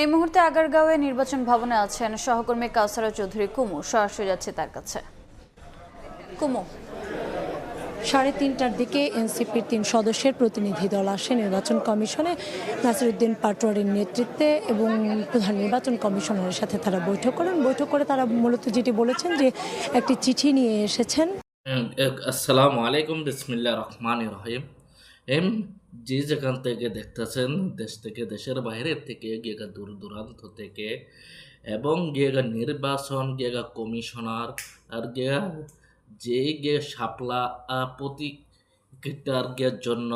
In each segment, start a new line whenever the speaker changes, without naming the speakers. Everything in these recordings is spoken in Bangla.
এই মুহূর্তে আগারগাঁওয়ে নির্বাচন ভবনে আছেন সহকর্মী কাউসারা চৌধুরী কুমু। সরাসরি যাচ্ছে তার কাছে। কুমু।
সাড়ে তিনটার দিকে এনসিপির তিন সদস্যের প্রতিনিধি দল আসে নির্বাচন কমিশনে। নাসিরুদ্দিন পাটোয়ারির নেতৃত্বে এবং প্রধান নির্বাচন কমিশনারের সাথে তারা বৈঠক করেন। বৈঠক করে তারা মূলত যেটি বলেছেন যে একটি চিঠি নিয়ে এসেছেন।
আসসালামু আলাইকুম বিসমিল্লা রহমান রহিম। এম যে যেখান থেকে দেখতেছেন দেশ থেকে, দেশের বাইরে থেকে গিয়েগা দূর দূরান্ত থেকে এবং গিয়েগা নির্বাচন গিয়েগা কমিশনার, আর গিয়া যে গে শাপলা প্রতি কিটার গিয়ার জন্য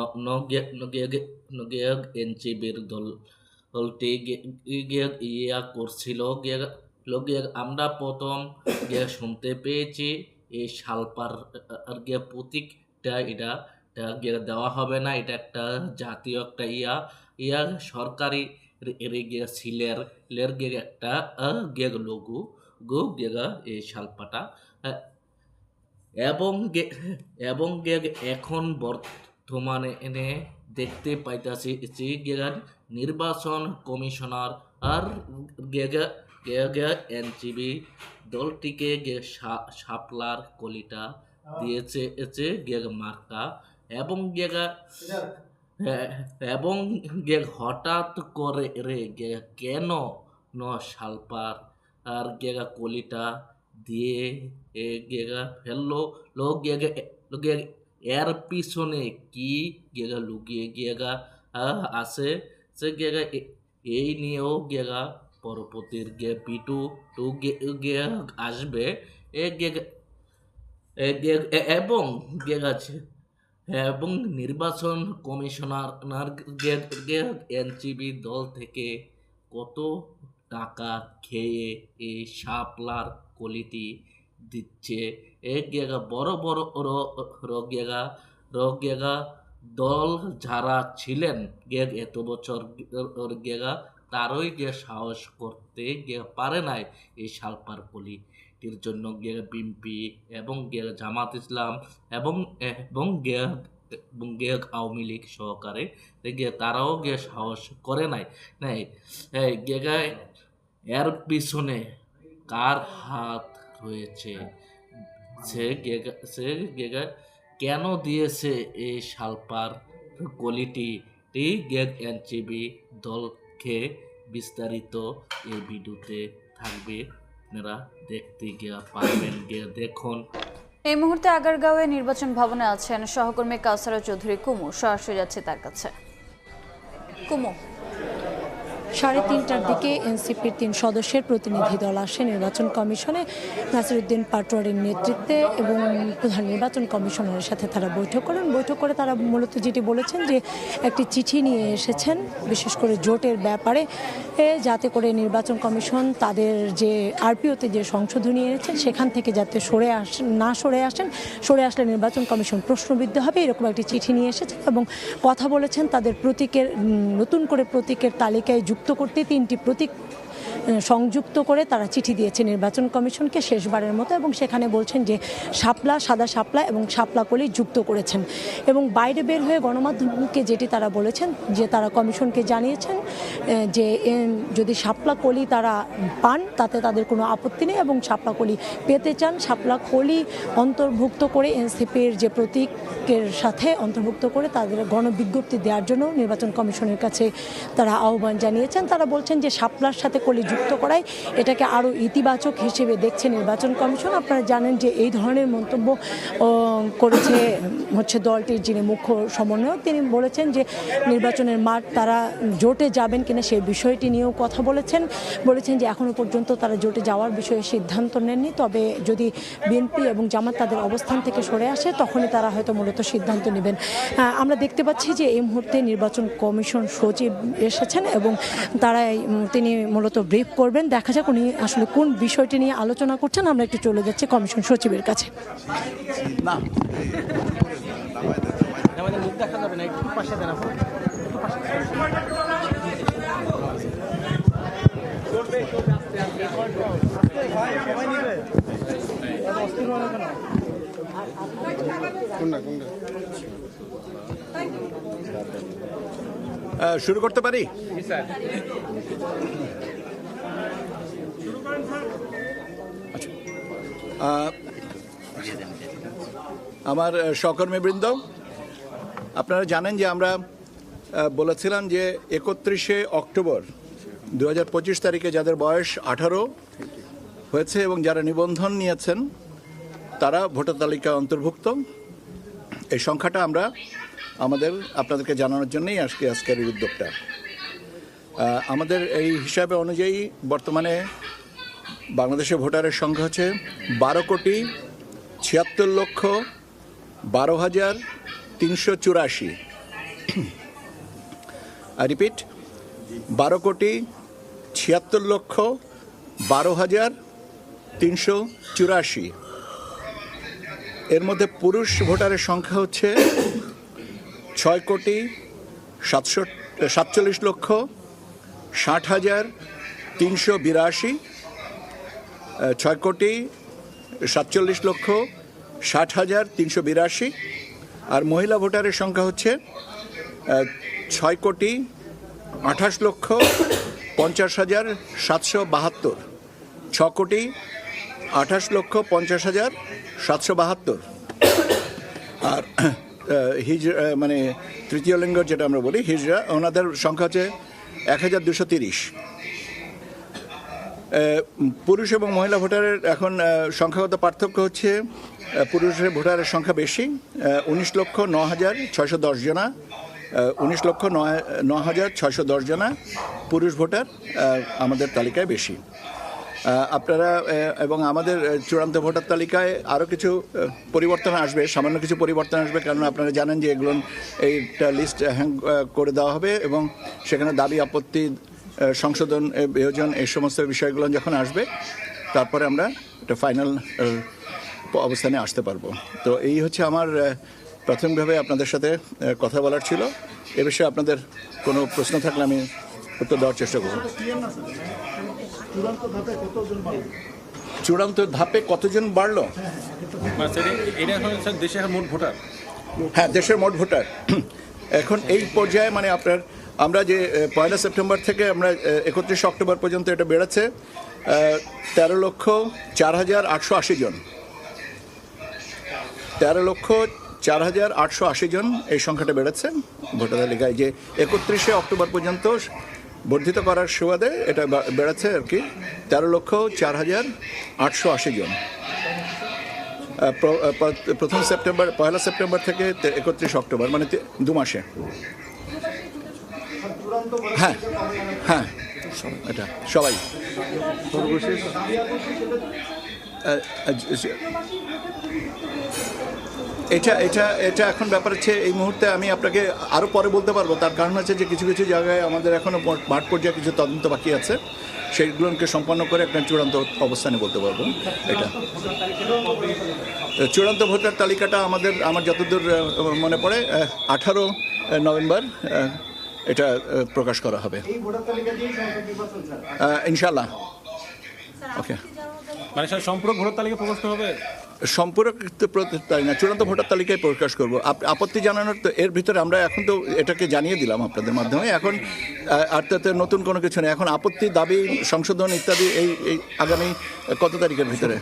নগিয়া এনচিবির দল, দলটি ইয়া করছিল আমরা প্রথম গিয়ে শুনতে পেয়েছি, এই শালপার গিয়ে প্রতীকটা এটা এটা দেওয়া হবে না। এটা একটা জাতীয় একটা ইয়া। ইয়া সরকারি গিয়ে সিলের লের গিয়ে একটা গিয়ে লঘু গো গিয়ে এই শালপাটা এবং গে এবং গে এখন বর্তমানে এনে দেখতে পাইতাছি যে গিয়ে নির্বাচন কমিশনার আর গে গে গে গে এনজিবি দলটিকে গে সা- শাপলার কলিটা দিয়েছে এছে গে মার্কা। এবং হ্যাঁ, এবং গে হঠাৎ করে রে গে কেন ন শালপার আর গেগা কলিটা দিয়ে এ গেগা ফেলল। লোক গেগা এর পিছনে কি গেগা লুকিয়ে গেগা আছে? সে গেগা এই নিয়েও গেগা পরপতির গে পিটু টু গে গে আসবে। এ গেগা এবং গেগাছে এবং নির্বাচন কমিশনার এনসিবি দল থেকে কত টাকা খেয়ে এই শাপলার কোয়ালিটি দিচ্ছে? এক জায়গা বড় বড় রোগেগা রোগেগা দল যারা ছিলেন গেগ এত বছর গেগা তারই যে সাহস করতে গে পারে নাই এই সালপার শালপার কলিটির জন্য গে বিএমপি এবং গে জামাত ইসলাম এবং এবং গে এবং গে আওয়ামী লীগ সহকারে। তারাও গে সাহস করে নাই। নাই গেগায় এর পিছনে কার হাত রয়েছে? সে গেগা সে গেগা কেন দিয়েছে এই শালপার কোয়ালিটি এই গেগ এনচিবি দলকে বিস্তারিত এই ভিডিওতে থাকবে। আপনারা দেখতে গিয়ে পারবেন গিয়ে দেখুন।
এই মুহূর্তে আগারগাঁওয়ে নির্বাচন ভবনে আছেন সহকর্মী কাউসারা চৌধুরী। কুমু, সরাসরি যাচ্ছে তার কাছে। কুমু।
সাড়ে তিনটার দিকে এনসিপির তিন সদস্যের প্রতিনিধি দল আসে নির্বাচন কমিশনে। নাসিরুদ্দিন পাটোয়ারির নেতৃত্বে এবং প্রধান নির্বাচন কমিশনারের সাথে তারা বৈঠক করেন। বৈঠক করে তারা মূলত যেটি বলেছেন যে, একটি চিঠি নিয়ে এসেছেন, বিশেষ করে জোটের ব্যাপারে। যাতে করে নির্বাচন কমিশন তাদের যে আরপিওতে যে সংশোধনী এনেছেন সেখান থেকে যাতে সরে আসেন না সরে আসেন, সরে আসলে নির্বাচন কমিশন প্রশ্নবিদ্ধ হবে, এরকম একটি চিঠি নিয়ে এসেছেন এবং কথা বলেছেন তাদের প্রতীকের নতুন করে প্রতীকের তালিকায় যুক্ত করতে তিনটি প্রতীক সংযুক্ত করে তারা চিঠি দিয়েছে নির্বাচন কমিশনকে শেষবারের মতো এবং সেখানে বলছেন যে শাপলা, সাদা শাপলা এবং শাপলা কলি যুক্ত করেছেন। এবং বাইরে বের হয়ে গণমাধ্যমকে যেটি তারা বলেছেন, যে তারা কমিশনকে জানিয়েছেন যে যদি শাপলা কলি তারা পান, তাতে তাদের কোনো আপত্তি নেই এবং শাপলা কলি পেতে চান শাপলা কলি অন্তর্ভুক্ত করে এনসিপির যে প্রতীকের সাথে অন্তর্ভুক্ত করে তাদের গণবিজ্ঞপ্তি দেওয়ার জন্য নির্বাচন কমিশনের কাছে তারা আহ্বান জানিয়েছেন। তারা বলছেন যে শাপলার সাথে কলি যুক্ত করায় এটাকে আরও ইতিবাচক হিসেবে দেখছে নির্বাচন কমিশন। আপনারা জানেন যে এই ধরনের মন্তব্য করেছে হচ্ছে দলটির যিনি মুখ্য সমন্বয়ক তিনি বলেছেন যে নির্বাচনের মাঠ তারা জোটে যাবেন কিনা সেই বিষয়টি নিয়েও কথা বলেছেন। বলেছেন যে এখনও পর্যন্ত তারা জোটে যাওয়ার বিষয়ে সিদ্ধান্ত নেননি। তবে যদি বিএনপি এবং জামাত তাদের অবস্থান থেকে সরে আসে তখনই তারা হয়তো মূলত সিদ্ধান্ত নেবেন। আমরা দেখতে পাচ্ছি যে এই মুহূর্তে নির্বাচন কমিশন সচিব এসেছেন এবং তারা এই- উম, তিনি মূলত ব্রিফ করবেন। দেখা যাক উনি আসলে কোন বিষয়টি নিয়ে আলোচনা করছেন। আমরা একটু চলে যাচ্ছি কমিশন সচিবের কাছে।
মুখ দেখা যাবে না। একটু পাশে
শুরু করতে পারি? আমার আহ, সহকর্মীবৃন্দ আপনারা জানেন যে আমরা বলেছিলাম যে একত্রিশে অক্টোবর দু হাজার পঁচিশ তারিখে যাদের বয়স আঠারো হয়েছে এবং যারা নিবন্ধন নিয়েছেন তারা ভোটার তালিকায় অন্তর্ভুক্ত। এই সংখ্যাটা আমরা আমাদের আপনাদেরকে জানানোর জন্যই আজকে আজকের এই উদ্যোগটা। আমাদের এই হিসাবে অনুযায়ী বর্তমানে বাংলাদেশের ভোটারের সংখ্যা হচ্ছে বারো কোটি ছিয়াত্তর লক্ষ বারো হাজার তিনশো চুরাশি। রিপিট বারো কোটি ছিয়াত্তর লক্ষ বারো হাজার তিনশো চুরাশি। এর মধ্যে পুরুষ ভোটারের সংখ্যা হচ্ছে ছয় কোটি সাতশো সাতচল্লিশ লক্ষ ষাট হাজার তিনশো বিরাশি। ছয় কোটি সাতচল্লিশ লক্ষ ষাট হাজার তিনশো বিরাশি। আর মহিলা ভোটারের সংখ্যা হচ্ছে ছয় কোটি আঠাশ লক্ষ পঞ্চাশ হাজার সাতশো বাহাত্তর। ছ কোটি আঠাশ লক্ষ পঞ্চাশ হাজার সাতশো বাহাত্তর। আর হিজ মানে তৃতীয় লিঙ্গ যেটা আমরা বলি, হিজরা, ওনাদের সংখ্যা হচ্ছে এক হাজার দুশো তিরিশ। পুরুষ এবং মহিলা ভোটারের এখন সংখ্যাগত পার্থক্য হচ্ছে পুরুষের ভোটারের সংখ্যা বেশি উনিশ লক্ষ ন হাজার ছয়শো দশ জনা উনিশ লক্ষ ন হাজার ছয়শো দশ জনা পুরুষ ভোটার আমাদের তালিকায় বেশি। আপনারা এবং আমাদের চূড়ান্ত ভোটার তালিকায় আরও কিছু পরিবর্তন আসবে, সামান্য কিছু পরিবর্তন আসবে কারণ আপনারা জানেন যে এগুলো, এইটা লিস্ট হ্যাং করে দেওয়া হবে এবং সেখানে দাবি আপত্তি সংশোধন বিয়োজন এই সমস্ত বিষয়গুলো যখন আসবে তারপরে আমরা একটা ফাইনাল অবস্থানে আসতে পারব। তো এই হচ্ছে আমার প্রাথমিকভাবে আপনাদের সাথে কথা বলার ছিল। এ বিষয়ে আপনাদের কোনো প্রশ্ন থাকলে আমি উত্তর দেওয়ার চেষ্টা করব। চূড়ান্ত ধাপে কতজন বাড়লো?
স্যার মোট ভোটার।
হ্যাঁ দেশের মোট ভোটার। এখন এই পর্যায়ে মানে আপনার আমরা যে পয়লা সেপ্টেম্বর থেকে আমরা একত্রিশ অক্টোবর পর্যন্ত এটা বেড়েছে তেরো লক্ষ চার হাজার আটশো আশি জন। তেরো লক্ষ চার হাজার আটশো আশি জন এই সংখ্যাটা বেড়েছে। ভোটার তালিকায় যে একত্রিশে অক্টোবর পর্যন্ত বর্ধিত করার সুবাদে এটা বেড়েছে আর কি। তেরো লক্ষ চার হাজার আটশো আশি জন। প্র- প্রথম সেপ্টেম্বর, পয়লা সেপ্টেম্বর থেকে একত্রিশ অক্টোবর মানে দু মাসে। হ্যাঁ হ্যাঁ এটা সবাই। এটা এটা এটা এখন ব্যাপার হচ্ছে, এই মুহূর্তে আমি আপনাকে আরও পরে বলতে পারব। তার কারণ হচ্ছে যে কিছু কিছু জায়গায় আমাদের এখনও মাঠ পর্যায়ে কিছু তদন্ত বাকি আছে। সেইগুলোকে সম্পন্ন করে একটা চূড়ান্ত অবস্থানে বলতে পারব। এটা। চূড়ান্ত ভোটার তালিকাটা আমাদের, আমার যতদূর মনে পড়ে আঠারো নভেম্বর এটা প্রকাশ করা হবে। ইনশাল্লাহ ওকে
মানে স্যার সম্পূরক ভোটার তালিকা প্রকাশ হবে?
তাই না চূড়ান্ত ভোটার তালিকায় প্রকাশ করব। আপ- আপত্তি জানানোর তো এর ভিতরে আমরা এখন তো এটাকে জানিয়ে দিলাম আপনাদের মাধ্যমে। এখন আর তাতে নতুন কোনো কিছু নেই। এখন আপত্তি দাবি সংশোধন ইত্যাদি এই এই আগামী কত তারিখের ভিতরে?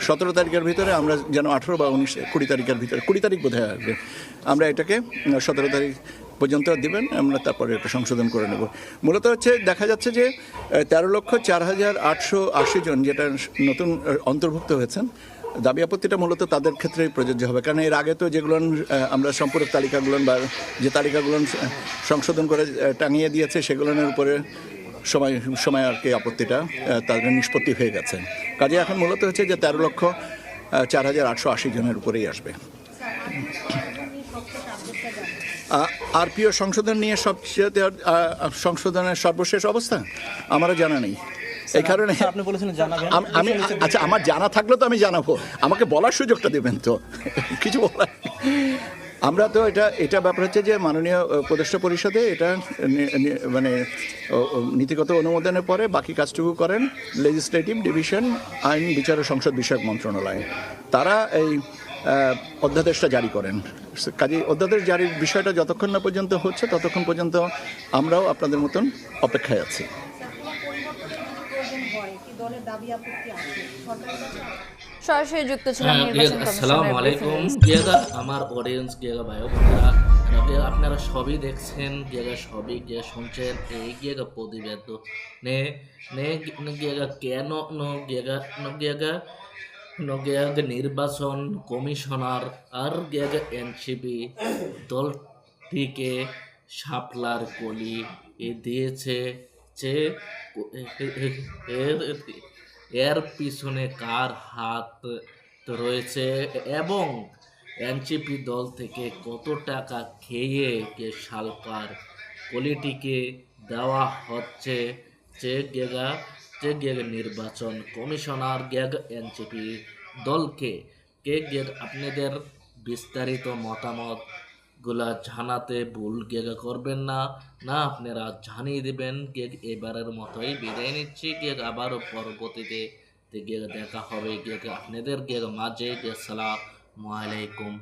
সতেরো তারিখের ভিতরে আমরা যেন আঠেরো বা উনিশ কুড়ি তারিখের ভিতরে কুড়ি তারিখ বোধহয় আসবে। আমরা এটাকে সতেরো তারিখ পর্যন্ত দিবেন, আমরা তারপরে একটা সংশোধন করে নেব। মূলত হচ্ছে দেখা যাচ্ছে যে তেরো লক্ষ চার হাজার আটশো আশি জন যেটা নতুন অন্তর্ভুক্ত হয়েছেন, দাবি আপত্তিটা মূলত তাদের ক্ষেত্রেই প্রযোজ্য হবে। কারণ এর আগে তো যেগুলো আমরা সম্পূরক তালিকাগুলো বা যে তালিকাগুলো সংশোধন করে টাঙিয়ে দিয়েছে, সেগুলোর উপরে সময় সময় আর কি আপত্তিটা তাদের নিষ্পত্তি হয়ে গেছে। কাজে এখন মূলত হচ্ছে যে তেরো লক্ষ চার হাজার আটশো আশি জনের উপরেই আসবে। আরপিও সংশোধন নিয়ে সবচেয়ে সংশোধনের সর্বশেষ অবস্থা? আমারও জানা নেই। এই কারণে
আপনি বলেছিলেন জানাবেন।
আমি আচ্ছা আমার জানা থাকলে তো আমি জানাব। আমাকে বলার সুযোগটা দেবেন তো। কিছু বলার আমরা তো এটা এটা ব্যাপার হচ্ছে যে মাননীয় উপদেষ্টা পরিষদে এটা মানে নীতিগত অনুমোদনের পরে বাকি কাজটুকু করেন। লেজিসলেটিভ ডিভিশন আইন বিচার ও সংসদ বিষয়ক মন্ত্রণালয়। তারা এই অধ্যাদেশটা জারি করেন। কাজে অধ্যাদেশ জারির বিষয়টা যতক্ষণ না পর্যন্ত হচ্ছে ততক্ষণ পর্যন্ত আমরাও আপনাদের মতন অপেক্ষায় আছি।
সরাসরি যুক্ত ছিলাম
হ্যাঁ, আসসালামু আলাইকুম। গিয়াগা আমার অডিয়েন্স গিয়াগা ভাই বোনেরা আপনারা সবই দেখছেন গিয়াগা সবই গিয়া শুনছেন। এই গিয়াগা প্রতিবেদন নে নে গিয়াগা কেন ন গিয়াগা ন গিয়াগা ন গিয়াগা নির্বাচন কমিশনার আর গিয়াগা এনসিপি দলটিকে শাপলার কলি দিয়েছে যে এর এর পিছনে কার হাত রয়েছে এবং এনসিপি দল থেকে কত টাকা খেয়ে কে সালকার কলিটিকে দেওয়া হচ্ছে যে গেগা যে গেগা নির্বাচন কমিশনার গেগ এনসিপি দলকে কে গেগ আপনাদের বিস্তারিত মতামতগুলা জানাতে ভুল গেগা করবেন না না আপনারা জানিয়ে দেবেন। গেগ এবারের মতোই বিদায় নিচ্ছি। গেগ আবারও পরবর্তীতে গেগ দেখা হবে। গেগ আপনাদের গেগ মাঝে। গে সালাম আলাইকুম।